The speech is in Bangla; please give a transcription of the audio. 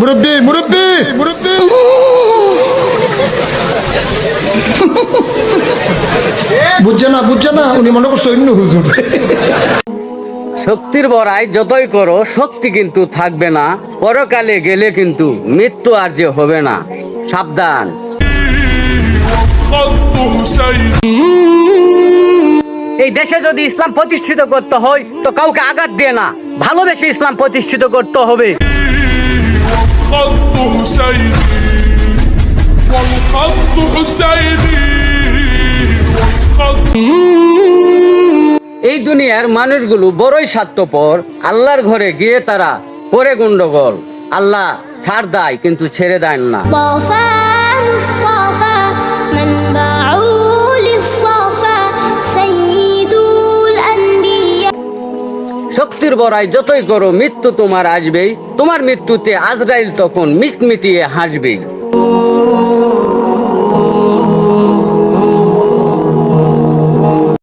মুরব্বী মুরব্বী মুরব্বী। বুঝছে না উনি মনে করছে শক্তির বড়াই যতই করো, শক্তি কিন্তু থাকবে না, পরকালে গেলে কিন্তু মৃত্যু আর যে হবে না। সাবধান। এই দেশে যদি ইসলাম প্রতিষ্ঠিত করতে হয়, তো কাউকে আঘাত দিয়ে না। ভালোবেসে ইসলাম প্রতিষ্ঠিত করতে হবে। خطه سيدي والخط حسيني والخط এই দুনিয়ার মানুষগুলো বড়ই স্বার্থপর আল্লাহর ঘরে গিয়ে তারা করে গন্ডগোল আল্লাহ ছাড় দেয় কিন্তু ছেড়ে দেন না শক্তির বড়াই যতই করো মৃত্যু তোমার আসবেই। তোমার মৃত্যুতে আজরাইল তখন মিটমিটিয়ে হাসবেই।